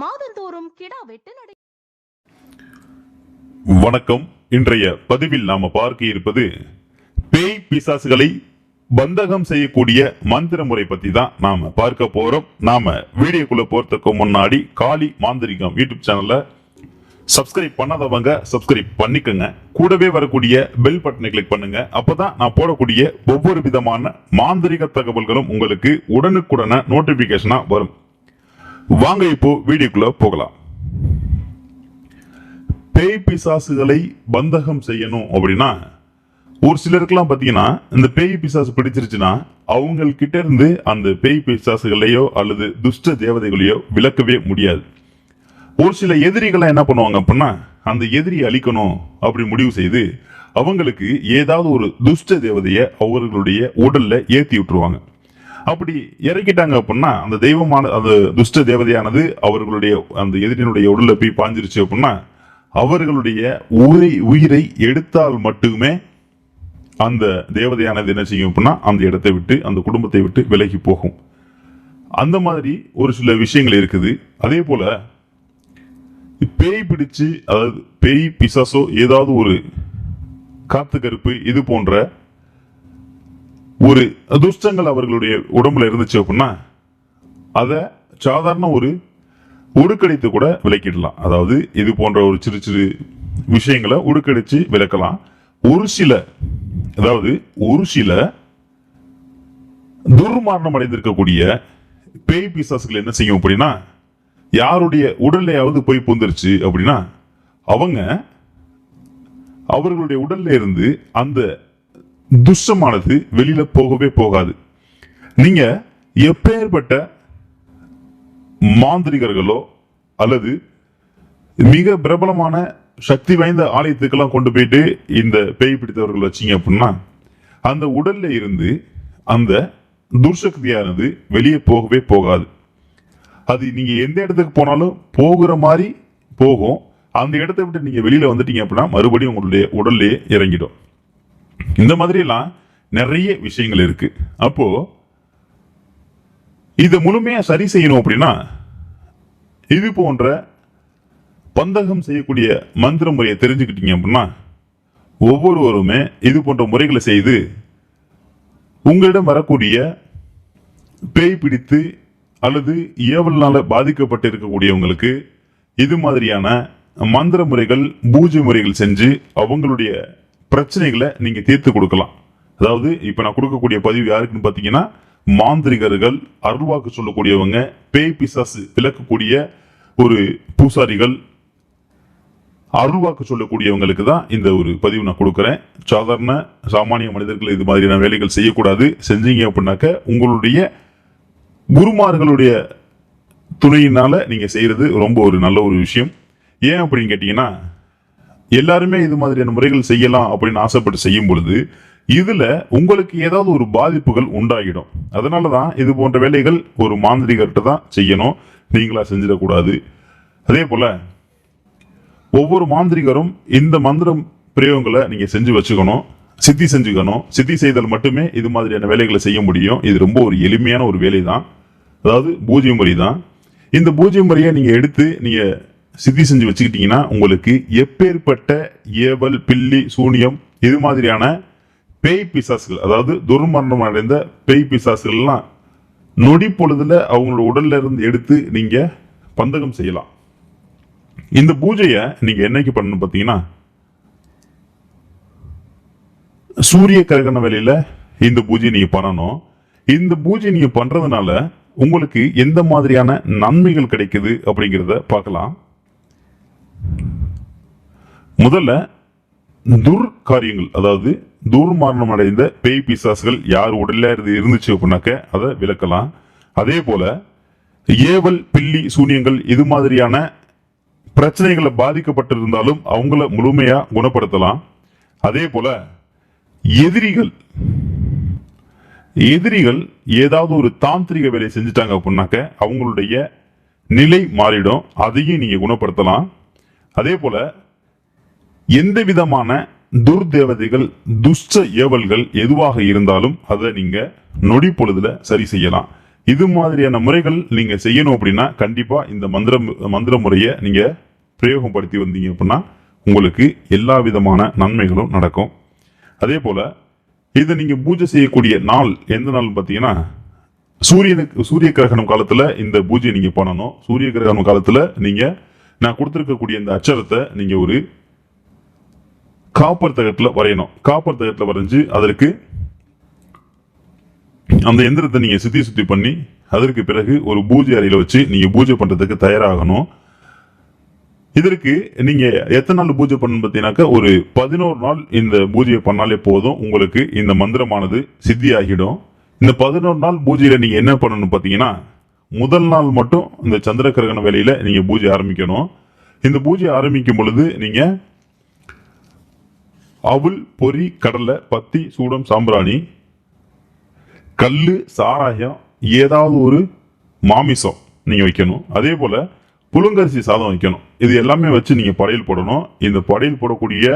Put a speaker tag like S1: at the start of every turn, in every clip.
S1: மாதந்தோறும் கிடா வெட்டு நடை
S2: வணக்கம். இன்றைய பதிவில் நாம பார்க்க இருப்பது பேய் பிசாசுகளை பந்தகம் செய்யக்கூடிய மந்திர முறை பத்தி தான் நாம பார்க்க போறோம். நாம வீடியோக்குள்ள போறதுக்கு முன்னாடி காளி மாந்திரிகம் யூடியூப் சேனல்ல சப்ஸ்கிரைப் பண்ணாதவங்க சப்ஸ்கிரைப் பண்ணிக்கோங்க. கூடவே வரக்கூடிய பெல் பட்டனை கிளிக் பண்ணுங்க. அப்பதான் நான் போடக்கூடிய ஒவ்வொரு விதமான மாந்திரிக தகவல்களும் உங்களுக்கு உடனுக்குடன நோட்டிபிகேஷனா வரும். வாங்க இப்போ வீடியோக்குள்ள போகலாம். பேய் பிசாசுகளை பந்தகம் செய்யணும் அப்படின்னா ஒரு சிலருக்குலாம் பார்த்தீங்கன்னா இந்த பேய் பிசாசு பிடிச்சிருச்சுன்னா அவங்கள்கிட்ட இருந்து அந்த பேய் பிசாசுகளையோ அல்லது துஷ்ட தேவதைகளையோ விளக்கவே முடியாது. ஒரு சில எதிரிகளை என்ன பண்ணுவாங்க அப்படின்னா அந்த எதிரியை அழிக்கணும் அப்படி முடிவு செய்து அவங்களுக்கு ஏதாவது ஒரு துஷ்ட தேவதையை அவர்களுடைய உடல்ல ஏற்றி விட்டுருவாங்க. அப்படி இறக்கிட்டாங்க அப்படின்னா அந்த தெய்வமான அந்த துஷ்ட தேவதையானது அவர்களுடைய அந்த எதிரினுடைய உடல்ல போய் பாஞ்சிருச்சு அப்படின்னா அவர்களுடைய உயிரை உயிரை எடுத்தால் மட்டுமே அந்த தேவதையானது என்ன செய்யும் அப்படின்னா அந்த இடத்தை விட்டு அந்த குடும்பத்தை விட்டு விலகி போகும். அந்த மாதிரி ஒரு சில விஷயங்கள் இருக்குது. அதே போல பேய் பிடிச்சு அதாவது பேய் பிசாசோ ஏதாவது ஒரு காத்து கருப்பு இது போன்ற ஒரு துஷ்டங்கள் அவர்களுடைய உடம்புல இருந்துச்சு அப்படின்னா அதை சாதாரண ஒரு உடுக்கடித்து கூட விளக்கிடலாம். அதாவது இது போன்ற ஒரு சிறு சிறு விஷயங்களை உடுக்கடிச்சு விளக்கலாம். ஒரு சில அதாவது ஒரு சில துர்மரணம் அடைந்திருக்கக்கூடிய பேய் பிசாசுகள் என்ன செய்யும் அப்படின்னா யாருடைய உடல்லையாவது போய் புந்துருச்சு அப்படின்னா அவங்க அவர்களுடைய உடல்ல இருந்து அந்த துஷ்டமானது வெளியில போகவே போகாது. நீங்க எப்பேற்பட்ட மாந்திரிகர்களோ அல்லது மிக பிரபலமான சக்தி வாய்ந்த ஆலயத்துக்கெல்லாம் கொண்டு போயிட்டு இந்த பேய் பிடித்தவர்கள் வச்சீங்க அப்படின்னா அந்த உடல்ல இருந்து அந்த துர்சக்தியானது வெளியே போகவே போகாது. அது நீங்க எந்த இடத்துக்கு போனாலும் போகிற மாதிரி போகும். அந்த இடத்த விட்டு நீங்க வெளியில வந்துட்டீங்க அப்படின்னா மறுபடியும் உங்களுடைய உடல்லையே இறங்கிடும். இந்த மாதிரி எல்லாம் நிறைய விஷயங்கள் இருக்கு. அப்போ இதை முழுமையா சரி செய்யணும் அப்படின்னா இது போன்ற பந்தகம் செய்யக்கூடிய மந்திர முறையை தெரிஞ்சுக்கிட்டீங்க அப்படின்னா ஒவ்வொருவருமே இது போன்ற முறைகளை செய்து உங்களிடம் வரக்கூடிய பேய் பிடித்து அல்லது ஏவல்னால பாதிக்கப்பட்டு இருக்கக்கூடியவங்களுக்கு இது மாதிரியான மந்திர முறைகள் பூஜை முறைகள் செஞ்சு அவங்களுடைய பிரச்சனைகளை நீங்க தீர்த்து கொடுக்கலாம். அதாவது இப்ப நான் கொடுக்கக்கூடிய பதிவு யாருக்குன்னு பாத்தீங்கன்னா மாந்திரிகர்கள் அருள்வாக்கு சொல்லக்கூடியவங்க பேய் பிசாசு விளக்கக்கூடிய ஒரு பூசாரிகள் அருள்வாக்கு சொல்லக்கூடியவங்களுக்கு தான் இந்த ஒரு பதிவு நான் கொடுக்குறேன். சாதாரண சாமானிய மனிதர்கள் இது மாதிரியான வேலைகள் செய்யக்கூடாது. செஞ்சீங்க அப்படின்னாக்க உங்களுடைய குருமார்களுடைய துணையினால நீங்க செய்யறது ரொம்ப ஒரு நல்ல ஒரு விஷயம். ஏன் அப்படின்னு கேட்டீங்கன்னா எல்லாருமே இது மாதிரியான முறைகள் செய்யலாம் அப்படின்னு ஆசைப்பட்டு செய்யும் பொழுது இதுல உங்களுக்கு ஏதாவது ஒரு பாதிப்புகள் உண்டாகிடும். அதனாலதான் இது போன்ற வேலைகள் ஒரு மாந்திரிகர்கிட்ட தான் செய்யணும். நீங்களா செஞ்சிடக்கூடாது. அதே போல ஒவ்வொரு மாந்திரிகரும் இந்த மந்திரம் பிரயோகங்களை நீங்க செஞ்சு வச்சுக்கணும் சித்தி செஞ்சுக்கணும். சித்தி செய்தல் மட்டுமே இது மாதிரியான வேலைகளை செய்ய முடியும். இது ரொம்ப ஒரு எளிமையான ஒரு வேலை தான் அதாவது பூஜ்ய முறை தான் இந்த பூஜ்ய முறையை நீங்க எடுத்து நீங்க சித்தி செஞ்சு வச்சுக்கிட்டீங்கன்னா உங்களுக்கு எப்பேற்பட்ட ஏவல் பில்லி சூனியம் இது மாதிரியான பேய் பிசாசுகள் அதாவது துர்மரணம் அடைந்த பேய் பிசாசுகள்லாம் நொடி பொழுதுல அவங்களோட உடல்ல இருந்து எடுத்து நீங்க பந்தகம் செய்யலாம். இந்த பூஜையை நீங்க என்னைக்கு பண்ணணும் பார்த்தீங்கன்னா சூரிய கிரகண வேலையில இந்த பூஜை நீங்க பண்ணணும். இந்த பூஜை நீங்க பண்றதுனால உங்களுக்கு எந்த மாதிரியான நன்மைகள் கிடைக்குது அப்படிங்கிறத பார்க்கலாம். முதல்ல துர் காரியங்கள் அதாவது துர்மரணம் அடைந்த பேய் பிசாசுகள் யார் உடல்ல இருந்து இருந்துச்சு அப்படின்னாக்க அதை விளக்கலாம். அதே போல ஏவல் பில்லி சூனியங்கள் இது மாதிரியான பிரச்சனைகளை பாதிக்கப்பட்டிருந்தாலும் அவங்கள முழுமையா குணப்படுத்தலாம். அதே போல எதிரிகள் எதிரிகள் ஏதாவது ஒரு தாந்திரிக வேலையை செஞ்சுட்டாங்க அப்படின்னாக்க அவங்களுடைய நிலை மாறிடும். அதையும் நீங்க குணப்படுத்தலாம். அதே போல எந்த விதமான துர்தேவதைகள் துஷ்ட ஏவல்கள் எதுவாக இருந்தாலும் அதை நீங்க நொடி பொழுதுல சரி செய்யலாம். இது மாதிரியான முறைகள் நீங்க செய்யணும் அப்படின்னா கண்டிப்பா இந்த மந்திர மந்திர முறையை நீங்க பிரயோகப்படுத்தி வந்தீங்க அப்படின்னா உங்களுக்கு எல்லா விதமான நன்மைகளும் நடக்கும். அதே போல இதை நீங்க பூஜை செய்யக்கூடிய நாள் எந்த நாள் பார்த்தீங்கன்னா சூரியனுக்கு சூரிய கிரகணம் காலத்துல இந்த பூஜையை நீங்க பண்ணணும். சூரிய கிரகணம் காலத்துல நீங்க நான் கொடுத்துருக்கக்கூடிய இந்த அச்சரத்தை நீங்கள் ஒரு காப்பர் தகட்டில் வரையணும். காப்பர் தகட்டில் வரைஞ்சி அதற்கு அந்த எந்திரத்தை நீங்கள் சுத்தி சுத்தி பண்ணி அதற்கு பிறகு ஒரு பூஜை அறையில் வச்சு நீங்கள் பூஜை பண்ணுறதுக்கு தயாராகணும். இதற்கு நீங்கள் எத்தனை நாள் பூஜை பண்ணணும் பார்த்தீங்கன்னாக்கா ஒரு பதினோரு நாள் இந்த பூஜையை பண்ணாலே போதும். உங்களுக்கு இந்த மந்திரமானது சித்தி ஆகிடும் இந்த பதினோரு நாள் பூஜையில நீங்கள் என்ன பண்ணணும் பார்த்தீங்கன்னா முதல் நாள் மட்டும் இந்த சந்திர கிரகண வேலையில் நீங்கள் பூஜை ஆரம்பிக்கணும். இந்த பூஜை ஆரம்பிக்கும் பொழுது நீங்கள் அவுள் பொறி கடலை பத்தி சூடம் சாம்பிராணி கல் சாராயம் ஏதாவது ஒரு மாமிசம் நீங்கள் வைக்கணும். அதே போல் புழுங்கரிசி சாதம் வைக்கணும். இது எல்லாமே வச்சு நீங்கள் படையல் போடணும். இந்த படையல் போடக்கூடிய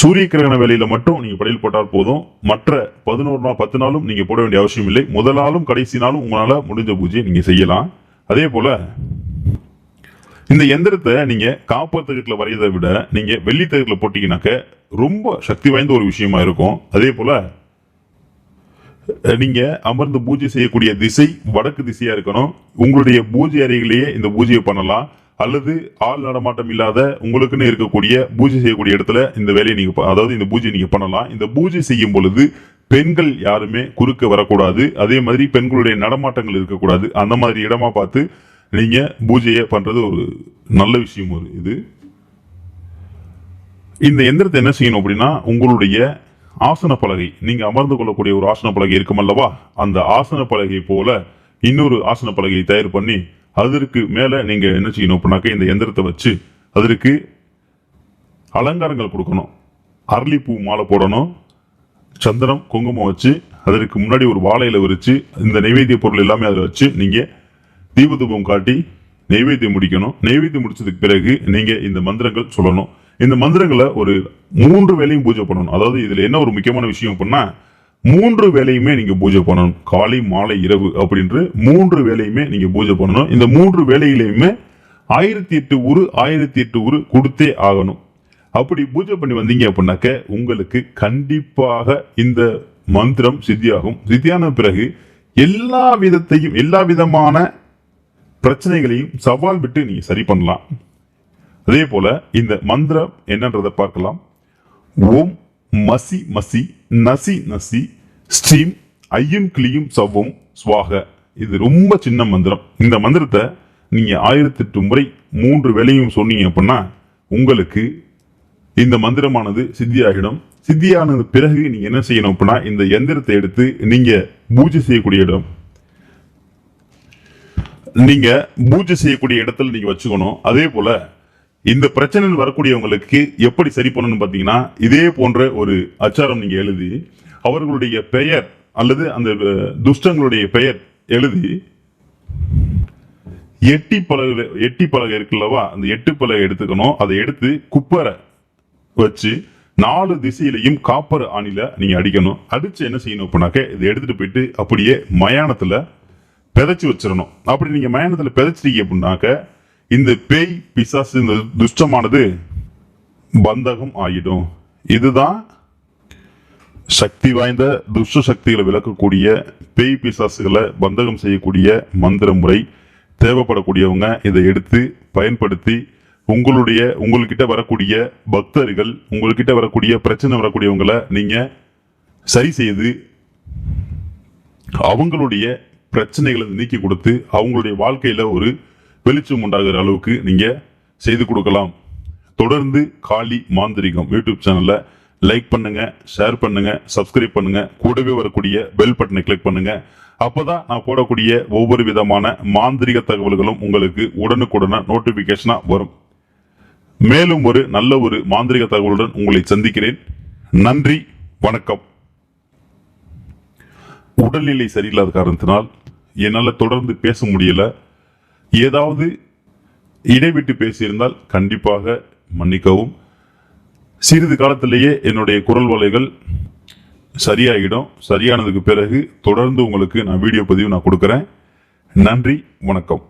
S2: சூரிய கிரகண வேலையில மட்டும் நீங்க படையல் போட்டால் போதும். மற்ற பதினோரு நாள் பத்து நாளும் நீங்க போட வேண்டிய அவசியம் இல்லை. முதல் நாளும் கடைசி நாளும் உங்களால முடிஞ்ச பூஜையை நீங்க செய்யலாம். அதே போல இந்த எந்திரத்தை நீங்க காப்பர் தகட்டில் வரையதை விட நீங்க வெள்ளி தகட்டில் போட்டீங்கன்னாக்க ரொம்ப சக்தி வாய்ந்த ஒரு விஷயமா இருக்கும். அதே போல நீங்க அமர்ந்து பூஜை செய்யக்கூடிய திசை வடக்கு திசையா இருக்கணும். உங்களுடைய பூஜை அறையிலேயே இந்த பூஜையை பண்ணலாம். அல்லது ஆள் நடமாட்டம் இல்லாத உங்களுக்குன்னு இருக்கக்கூடிய பூஜை செய்யக்கூடிய இடத்துல இந்த வேலையை நீங்க அதாவது இந்த பூஜை நீங்க பண்ணலாம். இந்த பூஜை செய்யும் பொழுது பெண்கள் யாருமே குறுக்க வரக்கூடாது. அதே மாதிரி பெண்களுடைய நடமாட்டங்கள் இருக்கக்கூடாது. அந்த மாதிரி இடமா பார்த்து நீங்க பூஜையை பண்றது ஒரு நல்ல விஷயம் ஒரு இது. இந்த எந்திரத்தை என்ன செய்யணும் அப்படின்னா உங்களுடைய ஆசன பலகை நீங்க அமர்ந்து கொள்ளக்கூடிய ஒரு ஆசன பலகை இருக்கும் அல்லவா? அந்த ஆசன பலகை போல இன்னொரு ஆசன பலகையை தயார் பண்ணி அதற்கு மேலே நீங்கள் என்ன செய்யணும் அப்படின்னாக்க இந்த எந்திரத்தை வச்சு அதற்கு அலங்காரங்கள் கொடுக்கணும். அரளிப்பூ மாலை போடணும். சந்திரம் குங்குமம் வச்சு அதற்கு முன்னாடி ஒரு வாழையில் விரித்து இந்த நைவேத்திய பொருள் எல்லாமே அதில் வச்சு நீங்கள் தீபதூபம் காட்டி நைவேத்தியம் முடிக்கணும். நைவேத்தியம் முடிச்சதுக்கு பிறகு நீங்கள் இந்த மந்திரங்கள் சொல்லணும். இந்த மந்திரங்களை ஒரு மூன்று வேலையும் பூஜை பண்ணணும். அதாவது இதில் என்ன ஒரு முக்கியமான விஷயம் அப்படின்னா மூன்று வேலையுமே நீங்க பூஜை பண்ணணும். காலை மாலை இரவு அப்படின்று மூன்று வேலையுமே நீங்க பூஜை பண்ணணும். இந்த மூன்று வேலையிலையுமே ஆயிரத்தி எட்டு உரு ஆயிரத்தி எட்டு உரு கொடுத்தே ஆகணும். அப்படி பூஜை பண்ணி வந்தீங்க அப்படின்னாக்க உங்களுக்கு கண்டிப்பாக இந்த மந்திரம் சித்தியாகும். சித்தியான பிறகு எல்லா விதத்தையும் எல்லா விதமான பிரச்சனைகளையும் சவால் விட்டு நீங்க சரி பண்ணலாம். அதே போல இந்த மந்திரம் என்னன்றதை பார்க்கலாம். ஓம் மசி மசி நசி நசி ஸ்ட்ரீம் ஐயும் கிளியும் சவ்வும் சுவாக. இது ரொம்ப சின்ன மந்திரம். இந்த மந்திரத்தை நீங்கள் ஆயிரத்தெட்டு முறை மூன்று வேலையும் சொன்னீங்க அப்படின்னா உங்களுக்கு இந்த மந்திரமானது சித்தியாகிடும். சித்தியானது பிறகு நீங்கள் என்ன செய்யணும் அப்படின்னா இந்த எந்திரத்தை எடுத்து நீங்கள் பூஜை செய்யக்கூடிய இடம். நீங்கள் பூஜை செய்யக்கூடிய இடத்துல நீங்கள் வச்சுக்கணும். அதே போல் இந்த பிரச்சனை வரக்கூடியவங்களுக்கு எப்படி சரி பண்ணணும் பார்த்தீங்கன்னா இதே போன்ற ஒரு அச்சாரம் நீங்க எழுதி அவர்களுடைய பெயர் அல்லது அந்த துஷ்டங்களுடைய பெயர் எழுதி எட்டி பலகை எட்டி பலகை இருக்குல்லவா அந்த எட்டு பலகை எடுத்துக்கணும். அதை எடுத்து குப்பரை வச்சு நாலு திசையிலையும் காப்பர் ஆணில நீங்க அடிக்கணும். அடிச்சு என்ன செய்யணும் அப்படின்னாக்க இதை எடுத்துட்டு போயிட்டு அப்படியே மயானத்துல பிதைச்சு வச்சிடணும். அப்படி நீங்க மயானத்துல பிதைச்சிட்டீங்க அப்படின்னாக்க இந்த பேய் பிசாசு இந்த துஷ்டமானது பந்தகம் ஆயிடும். இதுதான் சக்தி வாய்ந்த துஷ்ட சக்திகளை விளக்கக்கூடிய பேய் பிசாசுகளை பந்தகம் செய்யக்கூடிய மந்திர முறை. தேவைப்படக்கூடியவங்க இதை எடுத்து பயன்படுத்தி உங்களுடைய உங்கள்கிட்ட வரக்கூடிய பக்தர்கள் உங்கள்கிட்ட வரக்கூடிய பிரச்சனை வரக்கூடியவங்களை நீங்கள் சரி செய்து அவங்களுடைய பிரச்சனைகளை நீக்கி கொடுத்து அவங்களுடைய வாழ்க்கையில் ஒரு வெளிச்சம் உண்டாகிற அளவுக்கு நீங்க செய்து கொடுக்கலாம். தொடர்ந்து காளி மாந்திரிகம் யூடியூப் சேனல்ல லைக் பண்ணுங்க ஷேர் பண்ணுங்க சப்ஸ்கிரைப் பண்ணுங்க. கூடவே வரக்கூடிய பெல் பட்டனை கிளிக் பண்ணுங்க. அப்பதான் நான் போடக்கூடிய ஒவ்வொரு விதமான மாந்திரிக தகவல்களும் உங்களுக்கு உடனுக்குடன நோட்டிபிகேஷனா வரும். மேலும் ஒரு நல்ல ஒரு மாந்திரிக தகவலுடன் உங்களை சந்திக்கிறேன். நன்றி வணக்கம். உடல்நிலை சரியில்லாத காரணத்தினால் என்னால் தொடர்ந்து பேச முடியலை. ஏதாவது இடைவிட்டு பேசியிருந்தால் கண்டிப்பாக மன்னிக்கவும். சிறிது காலத்திலேயே என்னுடைய குரல் வலைகள் சரியாகிடும் சரியானதுக்கு பிறகு தொடர்ந்து உங்களுக்கு நான் வீடியோ பதிவு நான் கொடுக்குறேன். நன்றி வணக்கம்.